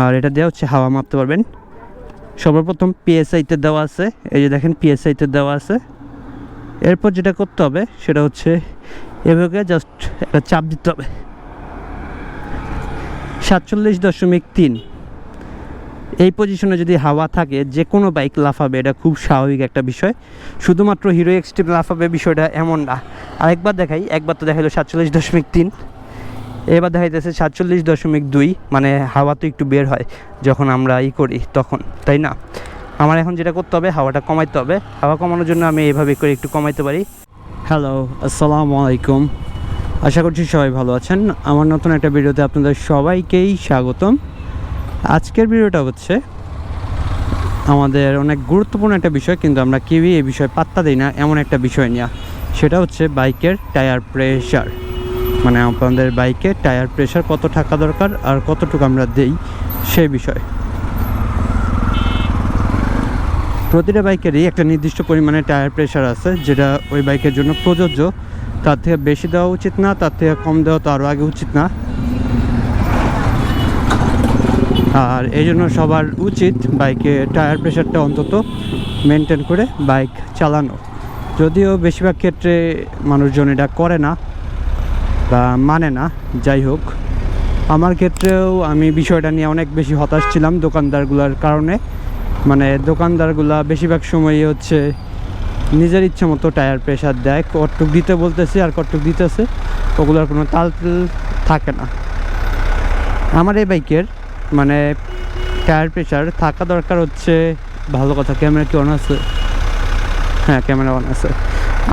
আর এটা দেওয়া হচ্ছে হাওয়া মাপতে পারবেন। সর্বপ্রথম পিএসআইতে দেওয়া আছে। এই যে দেখেন পিএসআইতে দেওয়া আছে। এরপর যেটা করতে হবে, সেটা হচ্ছে এভাবে জাস্ট একটা চাপ দিতে হবে। সাতচল্লিশ দশমিক তিন। এই পজিশনে যদি হাওয়া থাকে যে কোনো বাইক লাফাবে, এটা খুব স্বাভাবিক একটা বিষয়। শুধুমাত্র হিরো এক্সট্রিম লাফাবে বিষয়টা এমন না। আরেকবার দেখাই, একবার তো দেখাইলো সাতচল্লিশ দশমিক তিন। এবার দেখাইতেছে সাতচল্লিশ দশমিক দুই মানে হাওয়া তো একটু বের হয় যখন আমরা ই করি তখন, তাই না? আমার এখন যেটা করতে হবে, হাওয়াটা কমাইতে হবে। হাওয়া কমানোর জন্য আমি এইভাবে করে একটু কমাইতে পারি। হ্যালো আসসালামু আলাইকুম। আশা করছি সবাই ভালো আছেন। আমার নতুন একটা ভিডিওতে আপনাদের সবাইকেই স্বাগতম। আজকের ভিডিওটা হচ্ছে আমাদের অনেক গুরুত্বপূর্ণ একটা বিষয়, কিন্তু আমরা কেউই এই বিষয়ে পাত্তা দিই না, এমন একটা বিষয় নিয়ে। সেটা হচ্ছে বাইকের টায়ার প্রেশার মানে আপনাদের বাইকে টায়ার প্রেশার কত থাকা দরকার আর কতটুকু আমরা দেই সেই বিষয়। প্রতিটা বাইকেরই একটা নির্দিষ্ট পরিমাণে টায়ার প্রেশার আছে, যেটা ওই বাইকের জন্য প্রযোজ্য। তার থেকে বেশি দেওয়া উচিত না, তার থেকে কম দেওয়া তো আরও আগে উচিত না। আর এই জন্য সবার উচিত বাইকে টায়ার প্রেশারটা অন্তত মেনটেন করে বাইক চালানো। যদিও বেশিরভাগ ক্ষেত্রে মানুষজন এটা করে না মানে না, যাই হোক। আমার ক্ষেত্রেও আমি বিষয়টা নিয়ে অনেক বেশি হতাশ ছিলাম দোকানদারগুলোর কারণে। মানে দোকানদারগুলা বেশিরভাগ সময়ই হচ্ছে নিজের ইচ্ছে মতো টায়ার প্রেশার দেয় কটুক দিতে বলতেছে আর কটুক দিতেছে, ওগুলোর কোনো তাল থাকে না। আমার এই বাইকের মানে টায়ার প্রেশার থাকা দরকার হচ্ছে, ভালো কথা, ক্যামেরা কি অন আছে? হ্যাঁ ক্যামেরা অন আছে।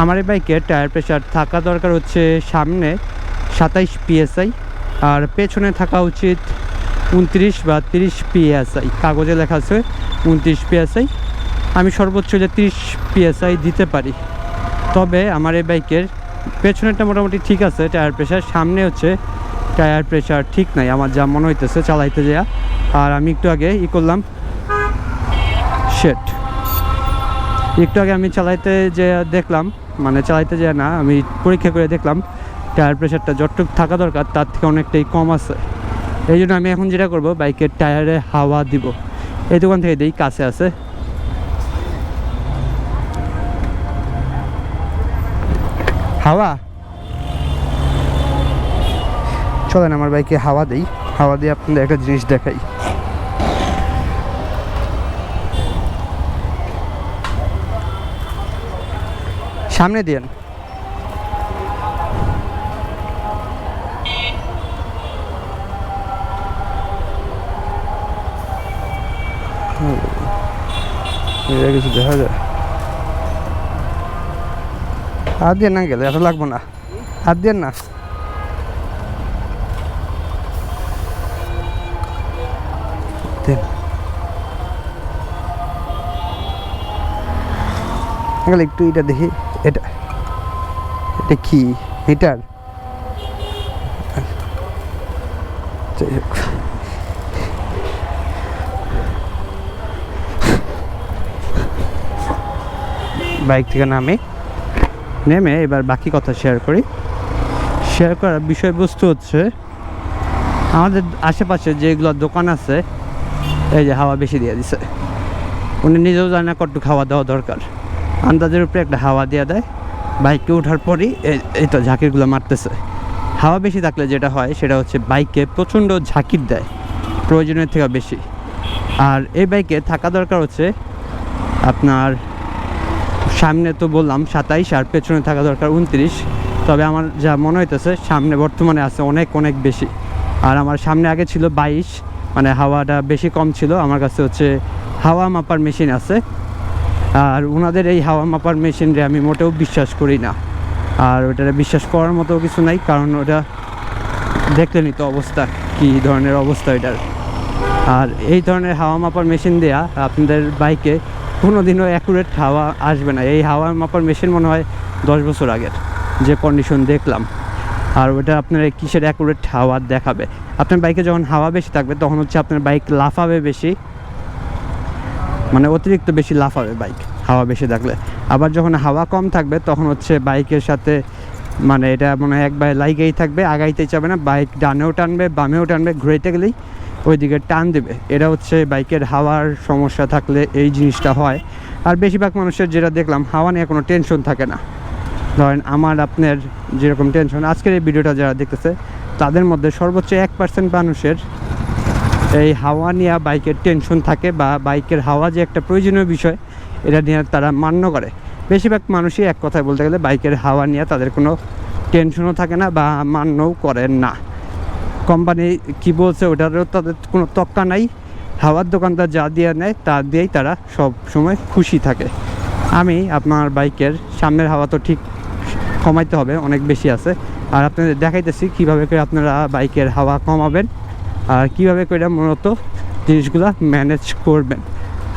আমার এই বাইকের টায়ার প্রেশার থাকা দরকার হচ্ছে সামনে সাতাইশ পিএসআই আর পেছনে থাকা উচিত উনত্রিশ বা তিরিশ পিএসআই কাগজে লেখা আছে উনত্রিশ পিএসআই আমি সর্বোচ্চ যে তিরিশ পিএসআই দিতে পারি। তবে আমার এই বাইকের পেছনেরটা মোটামুটি ঠিক আছে, টায়ার প্রেশার সামনে হচ্ছে টায়ার প্রেশার ঠিক নাই, আমার যা মনে হইতেছে চালাইতে যাওয়া আর আমি একটু আগে ই করলাম শেট একটু আগে আমি চালাইতে যে দেখলাম মানে চালাইতে যে না, আমি পরীক্ষা করে দেখলাম টায়ার প্রেশারটা যতটুকু থাকা দরকার, তার থেকে অনেকটাই কম আছে। এই জন্য আমি এখন যেটা করব, বাইকের টায়ারে হাওয়া দিব। এই দোকান থেকে দিই কাছে আছে। হাওয়া? চলেন আমার বাইকে হাওয়া দেই। হাওয়া দিয়ে আপনাদের একটা জিনিস দেখাই। সামনে দিয়েন। এটা দেখা যায়। হাত দিয়ে না গেলে এত লাগবো না। হাত দিয়ে না। গেলে একটু এটা দেখি। এটা এটা কি? হিটার? যাই হোক। বাইক থেকে নামে। নেমে এবার বাকি কথা শেয়ার করি। শেয়ার করার বিষয়বস্তু হচ্ছে, আমাদের আশেপাশে যেগুলো দোকান আছে, এই যে হাওয়া বেশি দিয়ে দিছে। উনি নিজেও জানে না কতটুকু হাওয়া দেওয়া দরকার। আন্দাজের উপরে একটা হাওয়া দিয়ে দেয়। বাইকে ওঠার পরই এই তো ঝাঁকিরগুলো মারতেছে। হাওয়া বেশি থাকলে যেটা হয়, সেটা হচ্ছে বাইকে প্রচণ্ড ঝাঁকির দেয়। প্রয়োজনের থেকে বেশি। আর এই বাইকে থাকা দরকার হচ্ছে আপনার সামনে তো বললাম সাতাইশ আর পেছনে থাকা দরকার উনত্রিশ। তবে আমার যা মনে হইতেছে, সামনে বর্তমানে আছে অনেক অনেক বেশি। আর আমার সামনে আগে ছিল বাইশ মানে হাওয়াটা বেশি কম ছিল। আমার কাছে হচ্ছে হাওয়া মাপার মেশিন আছে। আর ওনাদের এই হাওয়া মাপার মেশিনরে আমি মোটেও বিশ্বাস করি না। আর ওটারে বিশ্বাস করার মতো কিছু নাই, কারণ ওটা দেখলেনি তো অবস্থা, কী ধরনের অবস্থা এটার। আর এই ধরনের হাওয়া মাপার মেশিন দেয়া আপনাদের বাইকে কোনো দিনও অ্যাকুরেট হাওয়া আসবে না। এই হাওয়া মাপার মেশিন মনে হয় দশ বছর আগের যে কন্ডিশন দেখলাম। আর ওটা আপনার কিসের অ্যাকুরেট হাওয়া দেখাবে? আপনার বাইকে যখন হাওয়া বেশি থাকবে, তখন হচ্ছে আপনার বাইক লাফাবে বেশি। মানে অতিরিক্ত বেশি লাফাবে বাইক হাওয়া বেশি থাকলে। আবার যখন হাওয়া কম থাকবে, তখন হচ্ছে বাইকের সাথে মানে এটা মনে হয় একবার লাইগেই থাকবে আগাইতে চাবে না। বাইক ডানেও টানবে, বামেও টানবে ঘুরেতে গেলেই ওইদিকে টান দেবে। এটা হচ্ছে বাইকের হাওয়ার সমস্যা থাকলে এই জিনিসটা হয়। আর বেশিরভাগ মানুষের যেটা দেখলাম, হাওয়া নিয়ে কোনো টেনশন থাকে না। ধরেন আমার, আপনার যেরকম টেনশন আজকের এই ভিডিওটা যারা দেখতেছে, তাদের মধ্যে সর্বোচ্চ এক পার্সেন্ট মানুষের এই হাওয়া নিয়ে বাইকের টেনশন থাকে বা বাইকের হাওয়া যে একটা প্রয়োজনীয় বিষয়, এটা নিয়ে তারা মান্য করে। বেশিরভাগ মানুষই এক কথায় বলতে গেলে বাইকের হাওয়া নিয়ে তাদের কোনো টেনশনও থাকে না বা মান্যও করেন না। কোম্পানি কি বলছে, ওটারও তাদের কোনো তক্কা নাই। হাওয়ার দোকানদার যা দিয়ে নেয়, তা দিয়েই তারা সব সময় খুশি থাকে। আমি আপনার বাইকের সামনের হাওয়া তো ঠিক কমাইতে হবে, অনেক বেশি আছে। আর আপনাদের দেখাইতেছি কীভাবে করে আপনারা বাইকের হাওয়া কমাবেন আর কীভাবে করে মূলত জিনিসগুলো ম্যানেজ করবেন।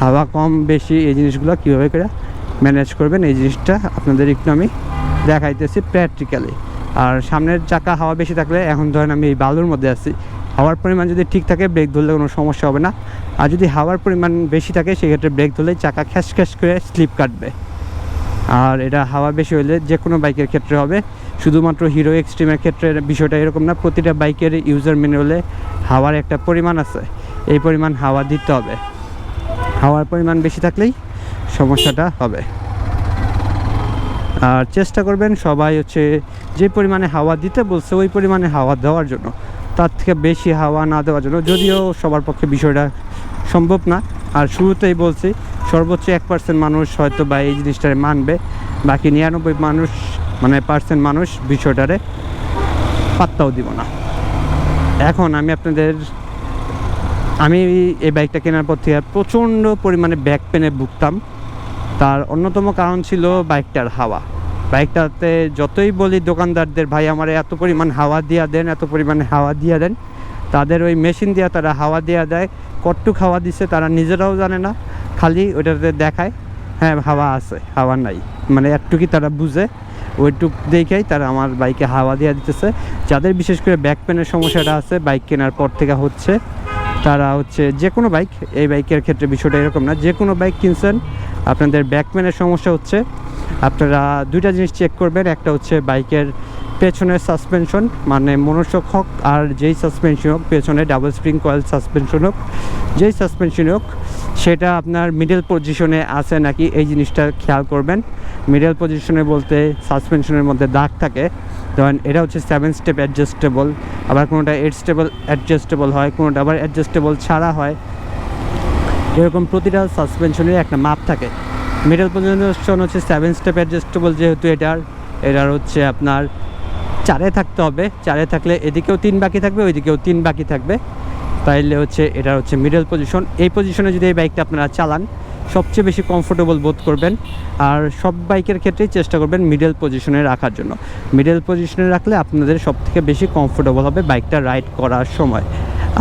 হাওয়া কম বেশি এই জিনিসগুলো কীভাবে করে ম্যানেজ করবেন, এই জিনিসটা আপনাদের একটু আমি দেখাইতেছি প্র্যাকটিক্যালি। আর সামনের চাকা হাওয়া বেশি থাকলে এখন ধরেন আমি এই বালুর মধ্যে আছি, হাওয়ার পরিমাণ যদি ঠিক থাকে ব্রেক ধরলে কোনো সমস্যা হবে না। আর যদি হাওয়ার পরিমাণ বেশি থাকে, সেক্ষেত্রে ব্রেক ধরলেই চাকা খ্যাস খ্যাস করে স্লিপ কাটবে। আর এটা হাওয়া বেশি হলে যে কোনো বাইকের ক্ষেত্রে হবে। শুধুমাত্র হিরো এক্সট্রিমের ক্ষেত্রে বিষয়টা এরকম না, প্রতিটা বাইকের ইউজার ম্যানুয়ালে হাওয়ার একটা পরিমাণ আছে। এই পরিমাণ হাওয়া দিতে হবে। হাওয়ার পরিমাণ বেশি থাকলেই সমস্যাটা হবে। আর চেষ্টা করবেন সবাই হচ্ছে যে পরিমাণে হাওয়া দিতে বলছে, ওই পরিমাণে হাওয়া দেওয়ার জন্য। তার থেকে বেশি হাওয়া না দেওয়ার জন্য। যদিও সবার পক্ষে বিষয়টা সম্ভব না। আর শুরুতেই বলছি, সর্বোচ্চ এক পার্সেন্ট মানুষ হয়তো বা এই জিনিসটারে মানবে। বাকি নিরানব্বই মানুষ মানে পার্সেন্ট মানুষ বিষয়টারে পাত্তাও দিব না। এখন আমি আপনাদের, আমি এই বাইকটা কেনার পর থেকে প্রচণ্ড পরিমাণে ব্যাক পেনে ভুগতাম। তার অন্যতম কারণ ছিল বাইকটার হাওয়া। বাইকটাতে যতই বলি দোকানদারদের, ভাই, আমার এত পরিমাণ হাওয়া দিয়া দেন, এত পরিমাণে হাওয়া দিয়া দেন। তাদের ওই মেশিন দিয়া তারা হাওয়া দিয়া দেয়। কটটুক হাওয়া দিছে, তারা নিজেরাও জানে না। খালি ওইটাতে দেখায় হ্যাঁ হাওয়া আছে, হাওয়া নাই। মানে একটুকি তারা বুঝে, ওইটুক দেখেই তারা আমার বাইকে হাওয়া দিয়ে দিতেছে। যাদের বিশেষ করে ব্যাক পেনের সমস্যাটা আছে, বাইক কেনার পর থেকে হচ্ছে, তারা হচ্ছে যে কোনো বাইক, এই বাইকের ক্ষেত্রে বিষয়টা এরকম না, যে কোনো বাইক কিনছেন আপনাদের ব্যাকম্যানের সমস্যা হচ্ছে। আপনারা দুইটা জিনিস চেক করবেন, একটা হচ্ছে বাইকের পেছনের সাসপেনশন মানে মনোসক হোক আর যেই সাসপেনশন হোক, পেছনে ডাবল স্প্রিং কয়েল সাসপেনশন হোক, যেই সাসপেনশন হোক, সেটা আপনার মিডল পজিশনে আছে নাকি এই জিনিসটা খেয়াল করবেন। মিডল পজিশনে বলতে সাসপেনশনের মধ্যে দাগ থাকে। ধরেন এটা হচ্ছে সেভেন স্টেপ অ্যাডজাস্টেবল আবার কোনোটা এইট স্টেবল অ্যাডজাস্টেবল হয়, কোনোটা আবার অ্যাডজাস্টেবল ছাড়া হয়। এরকম প্রতিটা সাসপেনশনের একটা মাপ থাকে। মিডল পজিশন হচ্ছে সেভেন স্টেপ অ্যাডজাস্টেবল যেহেতু এটার এটার হচ্ছে আপনার চারে থাকতে হবে। চারে থাকলে এদিকেও তিন বাকি থাকবে, ওইদিকেও তিন বাকি থাকবে। তাইলে হচ্ছে এটা হচ্ছে মিডল পজিশন এই পজিশনে যদি এই বাইকটা আপনারা চালান, সবচেয়ে বেশি কমফোর্টেবল বোধ করবেন। আর সব বাইকের ক্ষেত্রেই চেষ্টা করবেন মিডল পজিশনে রাখার জন্য। মিডল পজিশনে রাখলে আপনাদের সবথেকে বেশি কমফোর্টেবল হবে বাইকটা রাইড করার সময়।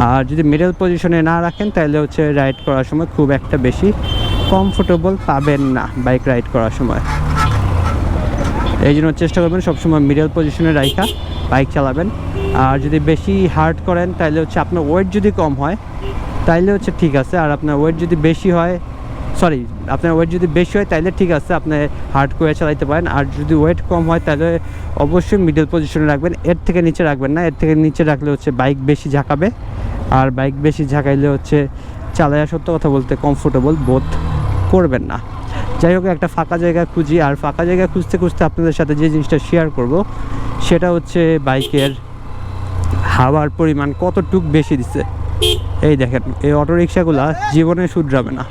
আর যদি মিডল পজিশনে না রাখেন, তাহলে হচ্ছে রাইড করার সময় খুব একটা বেশি কমফোর্টেবল পাবেন না বাইক রাইড করার সময়। এই জন্য চেষ্টা করবেন সবসময় মিডল পজিশনে রাইখা বাইক চালাবেন। আর যদি বেশি হার্ড করেন, তাহলে হচ্ছে আপনার ওয়েট যদি কম হয়, তাইলে হচ্ছে ঠিক আছে। আর আপনার ওয়েট যদি বেশি হয় সরি আপনার ওয়েট যদি বেশি হয় তাহলে ঠিক আছে, আপনি হার্ড করে চালাইতে পারেন। আর যদি ওয়েট কম হয়, তাহলে অবশ্যই মিডল পজিশনে রাখবেন। এর থেকে নিচে রাখবেন না, এর থেকে নিচে রাখলে হচ্ছে বাইক বেশি ঝাঁকাবে। আর বাইক বেশি ঝাঁকাইলে হচ্ছে চালায়া সত্য কথা বলতে কমফোর্টেবল বোধ করবেন না। যাই হোক, একটা ফাঁকা জায়গা খুঁজি, আর ফাঁকা জায়গা খুঁজতে খুঁজতে আপনাদের সাথে যে জিনিসটা শেয়ার করব, সেটা হচ্ছে বাইকের হাওয়ার পরিমাণ কতটুক বেশি দিচ্ছে এই দেখেন, এই অটো রিক্সাগুলা জীবনে শুধরাবে না।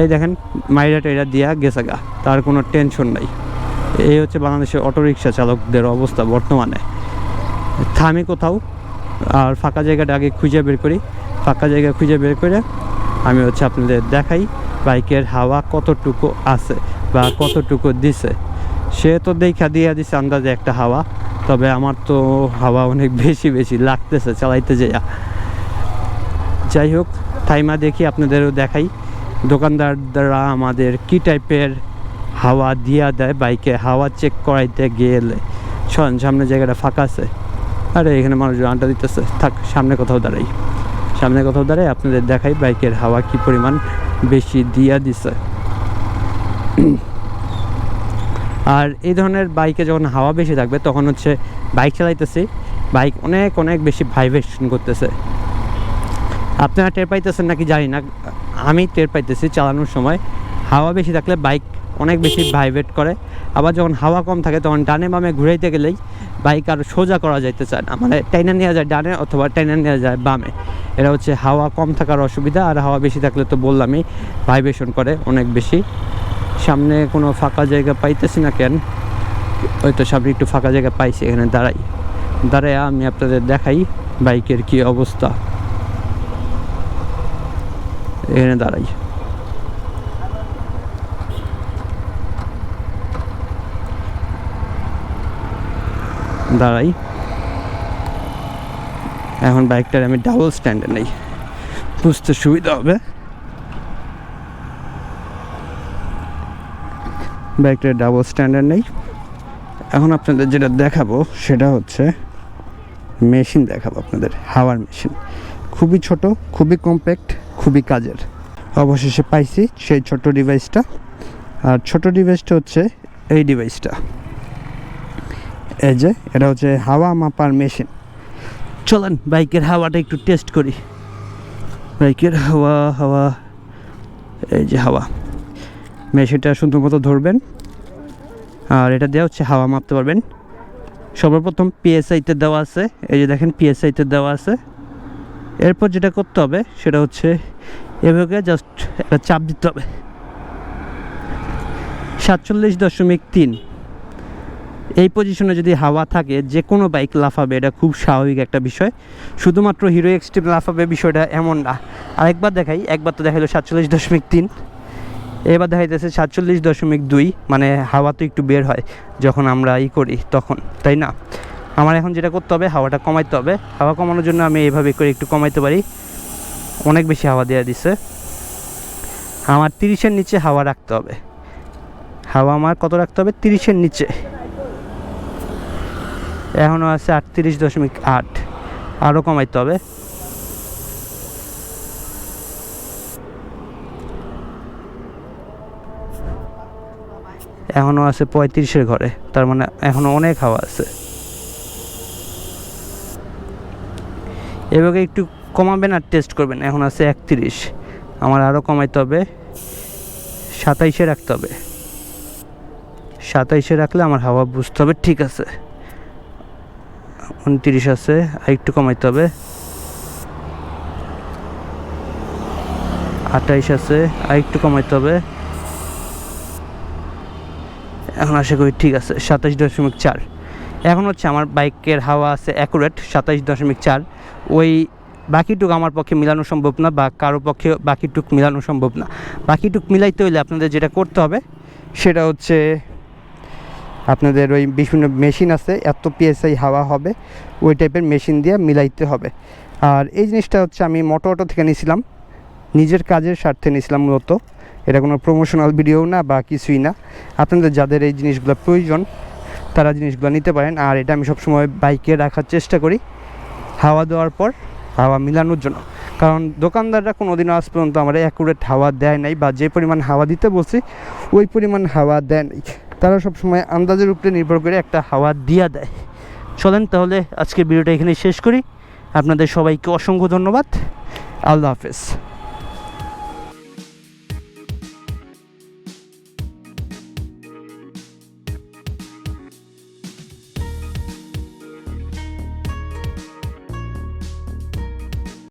এই দেখেন, মাইরা টাইরা দিয়া গেছে গা, তার কোনো টেনশন নাই। এই হচ্ছে বাংলাদেশের অটো রিক্সা চালকদের অবস্থা বর্তমানে। থামি কোথাও আর ফাঁকা জায়গাটা আগে খুঁজে বের করি। ফাঁকা জায়গা খুঁজে বের করে আমি হচ্ছে আপনাদের দেখাই বাইকের হাওয়া কতটুকু আছে বা কতটুকু দিছে। সে তো দেখা দিয়ে দিছে আন্দাজে একটা হাওয়া, তবে আমার তো হাওয়া অনেক বেশি বেশি লাগতেছে চালাইতে যাইয়া। যাই হোক থাইমা দেখি আপনাদেরও দেখাই, দোকানদাররা আমাদের কি টাইপের হাওয়া দিয়া দেয় বাইকে হাওয়া চেক করাইতে গেলে। সামনে জায়গাটা ফাঁকা আছে। আরে, এখানে মানুষ আড্ডা দিতেছে। থাক, সামনে কোথাও দাঁড়াই। সামনে কোথাও দাঁড়াই, আপনাদের দেখাই বাইকের হাওয়া কি পরিমাণ বেশি দিয়া দিছে। আর এই ধরনের বাইকে যখন হাওয়া বেশি থাকবে, তখন হচ্ছে বাইক চালাইতেছি। বাইক অনেক অনেক বেশি ভাইব্রেশন করতেছে। আপনারা টের পাইতেছেন নাকি? জানি না। আমি টের পাইতেছি চালানোর সময়। হাওয়া বেশি থাকলে বাইক অনেক বেশি ভাইব্রেট করে। আবার যখন হাওয়া কম থাকে, তখন ডানে বামে ঘুরাইতে গেলেই বাইক আর সোজা করা যাইতে চায় না। মানে টাইনা নেওয়া যায় ডানে অথবা টাইনা নেওয়া যায় বামে। এটা হচ্ছে হাওয়া কম থাকার অসুবিধা, আর হাওয়া বেশি থাকলে তো বললামই ভাইব্রেশন করে অনেক বেশি। সামনে কোনো ফাঁকা জায়গা পাইতেছি না কেন? ওই তো সামনে একটু ফাঁকা জায়গা পাইছি, এখানে দাঁড়াই। দাঁড়ায় আমি আপনাদের দেখাই বাইকের কি অবস্থা। এখানে দাঁড়াই। দাঁড়াই। এখন বাইকটার আমি ডাবল স্ট্যান্ডে নেই। বুঝতে সুবিধা হবে। বাইকটার ডাবল স্ট্যান্ডার্ড নেই। এখন আপনাদের যেটা দেখাবো, সেটা হচ্ছে মেশিন দেখাবো আপনাদের, হাওয়ার মেশিন খুবই ছোট, খুবই কম্প্যাক্ট খুবই কাজের। অবশেষে পাইছি সেই ছোট ডিভাইসটা আর ছোট ডিভাইসটা হচ্ছে এই ডিভাইসটা এই যে, এটা হচ্ছে হাওয়া মাপার মেশিন। চলেন, বাইকের হাওয়াটা একটু টেস্ট করি। বাইকের হাওয়া হাওয়া, এই যে হাওয়া। মেশিনটা সুন্দর মতো ধরবেন। আর এটা দেওয়া হচ্ছে হাওয়া মাপতে পারবেন। সর্বপ্রথম পিএসআইতে দেওয়া আছে। এই যে দেখেন পিএসআইতে দেওয়া আছে। এরপর যেটা করতে হবে, সেটা হচ্ছে এভাবে জাস্ট একটা চাপ দিতে হবে। সাতচল্লিশ দশমিক তিন। এই পজিশনে যদি হাওয়া থাকে যে কোনো বাইক লাফাবে, এটা খুব স্বাভাবিক একটা বিষয়। শুধুমাত্র হিরো এক্সট্রিম লাফাবে বিষয়টা এমন না। আরেকবার দেখাই, একবার তো দেখাইলো সাতচল্লিশ দশমিক তিন। এবার দেখা দেখাইতেছে সাতচল্লিশ দশমিক দুই মানে হাওয়া তো একটু বের হয়, যখন আমরা ই করি তখন, তাই না? আমার এখন যেটা করতে হবে, হাওয়াটা কমাইতে হবে। হাওয়া কমানোর জন্য আমি এইভাবে করে একটু কমাইতে পারি। অনেক বেশি হাওয়া দেওয়া দিছে। আমার তিরিশের নিচে হাওয়া রাখতে হবে। হাওয়া আমার কত রাখতে হবে? তিরিশের নিচে। এখনও আছে আটত্রিশ দশমিক আট। আরও কমাইতে হবে। এখনও আছে পঁয়ত্রিশের ঘরে, তার মানে এখনও অনেক হাওয়া আছে। এভাবে একটু কমাবেন আর টেস্ট করবেন, এখন আছে একত্রিশ। আমার আরও কমাইতে হবে। সাতাইশে রাখতে হবে। সাতাইশে রাখলে আমার হাওয়া বুঝতে হবে, ঠিক আছে। উনত্রিশ আছে, আর একটু কমাইতে হবে। আঠাইশ আছে, আর একটু কমাইতে হবে। এখন আশা করি ঠিক আছে, সাতাইশ দশমিক চার। এখন হচ্ছে আমার বাইকের হাওয়া আছে অ্যাকুরেট সাতাইশ দশমিক চার। ওই বাকিটুক আমার পক্ষে মিলানো সম্ভব না, বা কারও পক্ষে বাকিটুক মিলানো সম্ভব না। বাকিটুক মিলাইতে হলে আপনাদের যেটা করতে হবে, সেটা হচ্ছে আপনাদের ওই বিভিন্ন মেশিন আছে, এত পিএসআই হাওয়া হবে, ওই টাইপের মেশিন দিয়ে মিলাইতে হবে। আর এই জিনিসটা হচ্ছে আমি মোটো অটো থেকে নিয়েছিলাম নিজের কাজের স্বার্থে নিয়েছিলাম মূলত। এটা কোনো প্রমোশনাল ভিডিও না বা কিছুই না। আপনাদের যাদের এই জিনিসগুলো প্রয়োজন, তারা জিনিসগুলো নিতে পারেন। আর এটা আমি সবসময় বাইকে রাখার চেষ্টা করি, হাওয়া দেওয়ার পর হাওয়া মিলানোর জন্য। কারণ দোকানদাররা কোনো দিনও আজ পর্যন্ত আমার অ্যাকুরেট হাওয়া দেয় নাই বা যে পরিমাণ হাওয়া দিতে বলছি, ওই পরিমাণ হাওয়া দেয় নাই। তারা সবসময় আন্দাজের উপরে নির্ভর করে একটা হাওয়া দিয়া দেয়। চলেন তাহলে আজকে ভিডিওটা এখানে শেষ করি। আপনাদের সবাইকে অসংখ্য ধন্যবাদ। আল্লাহ হাফেজ।